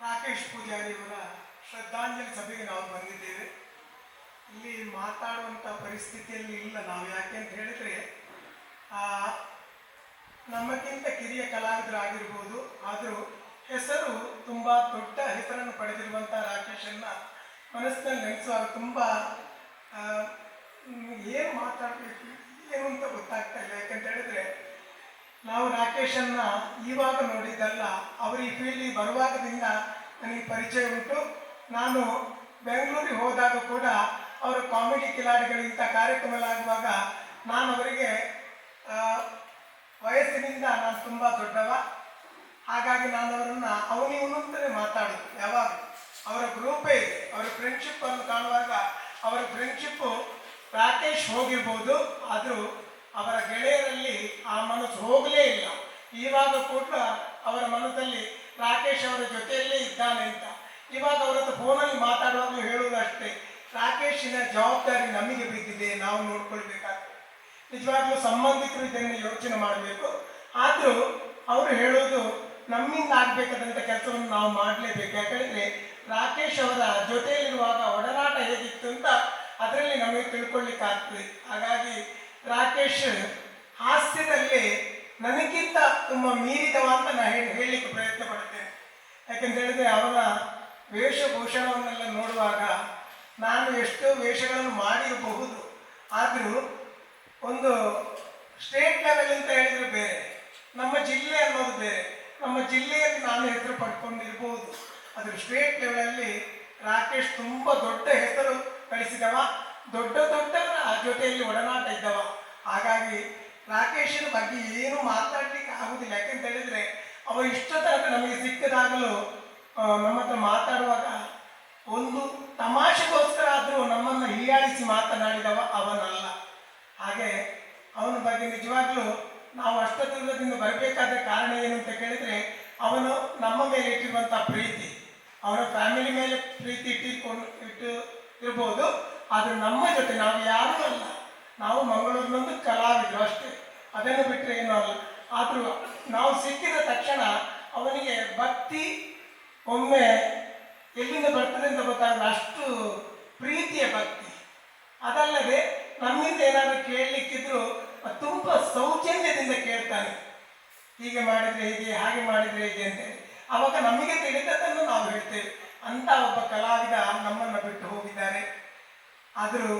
ರಾಕೇಶ್ ಪೂಜಾರಿ ಅವರ ಶ್ರದ್ಧಾಂಜಲಿ ಸಭೆಗೆ ನಾವು ಬಂದಿದ್ದೇವೆ. ಇಲ್ಲಿ ಮಾತಾಡುವಂಥ ಪರಿಸ್ಥಿತಿಯಲ್ಲಿ ಇಲ್ಲ ನಾವು ಯಾಕೆ ಅಂತ ಹೇಳಿದ್ರೆ ಆ, ನಮ್ಮಕ್ಕಿಂತ ಕಿರಿಯ ಕಲಾವಿದರಾಗಿರ್ಬೋದು ಆದರೂ ಹೆಸರು ತುಂಬ ದೊಡ್ಡ ಹೆಸರನ್ನು ಪಡೆದಿರುವಂಥ ರಾಕೇಶನ್ನ ಮನಸ್ಸಿನಲ್ಲಿ ನೆನೆಸುವಾಗ ತುಂಬ ಏನು ಮಾತಾಡಬೇಕು ಏನು ಅಂತ ಗೊತ್ತಾಗ್ತಾ ಇಲ್ಲ. ಯಾಕಂತ ಹೇಳಿದ್ರೆ ನಾವು ರಾಕೇಶನ್ನ ಇವಾಗ ನೋಡಿದ್ದಲ್ಲ, ಅವರು ಈ ಫೀಲ್ಡಿಗೆ ಬರುವಾಗದಿಂದ ನನಗೆ ಪರಿಚಯ ಉಂಟು. ನಾನು ಬೆಂಗಳೂರಿಗೆ ಹೋದಾಗ ಕೂಡ ಅವರ ಕಾಮಿಡಿ ಕಿಲಾಡಿಗಳಿಂತ ಕಾರ್ಯಕ್ರಮಗಳಾಗುವಾಗ ನಾನು ಅವರಿಗೆ ವಯಸ್ಸಿನಿಂದ ನಾನು ತುಂಬ ದೊಡ್ಡವ. ಹಾಗಾಗಿ ನಾನು ಅವರನ್ನು ಅವನಿವನು ಅಂತಲೇ ಮಾತಾಡೋದು, ಯಾವಾಗ? ಅವರ ಗ್ರೂಪೇ ಇದೆ. ಅವರ ಫ್ರೆಂಡ್ಶಿಪ್ ಅನ್ನು ಕಾಣುವಾಗ ಅವರ ಫ್ರೆಂಡ್ಶಿಪ್ಪು ರಾಕೇಶ್ ಹೋಗಿರ್ಬೋದು, ಆದರೂ ಅವರ ಗೆಳೆಯರಲ್ಲಿ ಆ ಮನಸ್ಸು ಹೋಗಲೇ ಇಲ್ಲ. ಇವಾಗ ಕೂಡ ಅವರ ಮನಸ್ಸಲ್ಲಿ ರಾಕೇಶ್ ಅವರ ಜೊತೆಯಲ್ಲೇ ಇದ್ದಾನೆ ಅಂತ. ಇವಾಗ ಅವರ ಹತ್ರ ಫೋನಲ್ಲಿ ಮಾತಾಡುವಾಗಲೂ ಹೇಳುವುದು ಅಷ್ಟೇ ರಾಕೇಶಿನ ಜವಾಬ್ದಾರಿ ನಮಗೆ ಬಿದ್ದಿದೆ ನಾವು ನೋಡ್ಕೊಳ್ಬೇಕಾಗ್ತದೆ. ನಿಜವಾಗ್ಲೂ ಸಂಬಂಧಿಕರು ಇದನ್ನು ಯೋಚನೆ ಮಾಡಬೇಕು. ಆದರೂ ಅವರು ಹೇಳೋದು ನಮ್ಮಿಂದ ಆಗ್ಬೇಕಾದಂಥ ಕೆಲಸವನ್ನು ನಾವು ಮಾಡಲೇಬೇಕು. ಯಾಕಂದರೆ ರಾಕೇಶ್ ಅವರ ಜೊತೆಯಲ್ಲಿರುವಾಗ ಒಡನಾಟ ಹೇಗಿತ್ತು ಅಂತ ಅದರಲ್ಲಿ ನಮಗೆ ತಿಳ್ಕೊಳ್ಳಿಕ್ಕಾಗ್ತದೆ ಹಾಗಾಗಿ ರಾಕೇಶ್, ಹಾಸ್ಯದಲ್ಲಿ ನನಗಿಂತ ತುಂಬ ಮೀರಿದವ ಅಂತ ನಾನು ಹೇಳಿ ಹೇಳಲಿಕ್ಕೆ ಪ್ರಯತ್ನ ಪಡ್ತೇನೆ. ಯಾಕಂತ ಹೇಳಿದ್ರೆ ಅವರ ವೇಷಭೂಷಣವನ್ನೆಲ್ಲ ನೋಡುವಾಗ ನಾನು ಎಷ್ಟೋ ವೇಷಗಳನ್ನು ಮಾಡಿರಬಹುದು. ಆದರೂ ಒಂದು ಸ್ಟೇಟ್ ಲೆವೆಲ್ ಅಂತ ಹೇಳಿದ್ರೆ ಬೇರೆ, ನಮ್ಮ ಜಿಲ್ಲೆ ಅನ್ನೋದು ಬೇರೆ, ನಮ್ಮ ಜಿಲ್ಲೆಯಲ್ಲಿ ನಾನು ಹೆಸರು ಪಡ್ಕೊಂಡಿರ್ಬೋದು. ಅದು ಸ್ಟೇಟ್ ಲೆವೆಲಲ್ಲಿ ರಾಕೇಶ್ ತುಂಬ ದೊಡ್ಡ ಹೆಸರು ಗಳಿಸಿದವ. ದೊಡ್ಡ ದೊಡ್ಡವರ ಜೊತೆಯಲ್ಲಿ ಒಡನಾಟ ಇದ್ದವ. ಹಾಗಾಗಿ ರಾಕೇಶನ ಬಗ್ಗೆ ಏನು ಮಾತಾಡ್ಲಿಕ್ಕೆ ಆಗುದಿಲ್ಲ. ಯಾಕೆಂತ ಹೇಳಿದ್ರೆ ಅವ ಇಷ್ಟ ನಮಗೆ ಸಿಕ್ಕದಾಗಲೂ ಆ, ನಮ್ಮ ಹತ್ರ ಮಾತಾಡುವಾಗ ಒಂದು ತಮಾಷೆಗೋಸ್ಕರ ಆದರೂ ನಮ್ಮನ್ನು ಹೀಯಾಳಿಸಿ ಮಾತನಾಡಿದವ ಅವನಲ್ಲ. ಹಾಗೆ ಅವನ ಬಗ್ಗೆ ನಿಜವಾಗ್ಲೂ ನಾವು ಅಷ್ಟ ದೂರದಿಂದ ಬರಬೇಕಾದ ಕಾರಣ ಏನು ಅಂತ ಕೇಳಿದ್ರೆ ಅವನು ನಮ್ಮ ಮೇಲೆ ಇಟ್ಟಿರುವಂತಹ ಪ್ರೀತಿ. ಅವನ ಫ್ಯಾಮಿಲಿ ಮೇಲೆ ಪ್ರೀತಿ ಇಟ್ಟಿಕೊಂಡು ಇಟ್ಟು ಇರ್ಬೋದು. ಆದ್ರೆ ನಮ್ಮ ಜೊತೆ ನಾವು ಯಾರೂ ಅಲ್ಲ. ನಾವು ಮಂಗಳೂರಿನೊಂದು ಕಲಾವಿದರು ಅಷ್ಟೇ. ಅದನ್ನು ಬಿಟ್ಟರೆ ಏನೂ ಅಲ್ಲ. ಆದರೂ ನಾವು ಸಿಕ್ಕಿದ ತಕ್ಷಣ ಅವನಿಗೆ ಭಕ್ತಿ ಒಮ್ಮೆ ಎಲ್ಲಿಂದ ಬರ್ತದೆ ಅಂತ ಗೊತ್ತಾಗಲ್ಲ. ಅಷ್ಟು ಪ್ರೀತಿಯ ಭಕ್ತಿ. ಅದಲ್ಲದೆ ನಮ್ಮಿಂದ ಏನಾದರೂ ಕೇಳಲಿಕ್ಕಿದ್ರು ತುಂಬ ಸೌಜನ್ಯದಿಂದ ಕೇಳ್ತಾನೆ. ಹೀಗೆ ಮಾಡಿದ್ರೆ ಹೀಗೆ, ಹಾಗೆ ಮಾಡಿದ್ರೆ ಹೀಗೆ ಅಂತೇಳಿ. ಅವಾಗ ನಮಗೆ ತಿಳಿದದನ್ನು ನಾವು ಹೇಳ್ತೇವೆ. ಅಂತ ಒಬ್ಬ ಕಲಾವಿದ ನಮ್ಮನ್ನು ಬಿಟ್ಟು ಹೋಗಿದ್ದಾರೆ. ಆದರೂ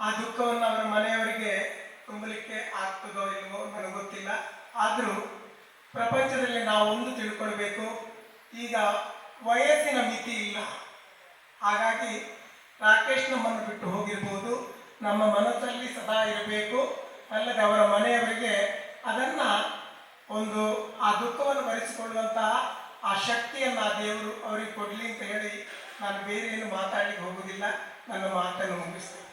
ಆ ದುಃಖವನ್ನು ಅವರ ಮನೆಯವರಿಗೆ ತುಂಬಲಿಕ್ಕೆ ಆಗ್ತದೋ ಇಲ್ವೋ ನನಗೆ ಗೊತ್ತಿಲ್ಲ. ಆದರೂ ಪ್ರಪಂಚದಲ್ಲಿ ನಾವು ಒಂದು ತಿಳ್ಕೊಳ್ಬೇಕು, ಈಗ ವಯಸ್ಸಿನ ಮಿತಿ ಇಲ್ಲ. ಹಾಗಾಗಿ ರಾಕೇಶ್ ನಮ್ಮನ್ನು ಬಿಟ್ಟು ಹೋಗಿರ್ಬೋದು. ನಮ್ಮ ಮನಸ್ಸಲ್ಲಿ ಸದಾ ಇರಬೇಕು. ಅಲ್ಲದೆ ಅವರ ಮನೆಯವರಿಗೆ ಅದನ್ನು ಒಂದು ಆ ದುಃಖವನ್ನು ಭರಿಸಿಕೊಳ್ಳುವಂತಹ ಆ ಶಕ್ತಿಯನ್ನು ಆ ದೇವರು ಅವರಿಗೆ ಕೊಡಲಿ ಅಂತ ಹೇಳಿ ನಾನು ಬೇರೆ ಏನು ಮಾತಾಡಲಿಕ್ಕೆ ಹೋಗುವುದಿಲ್ಲ ನನ್ನ ಮಾತನ್ನು ಮುಗಿಸ್ತೇನೆ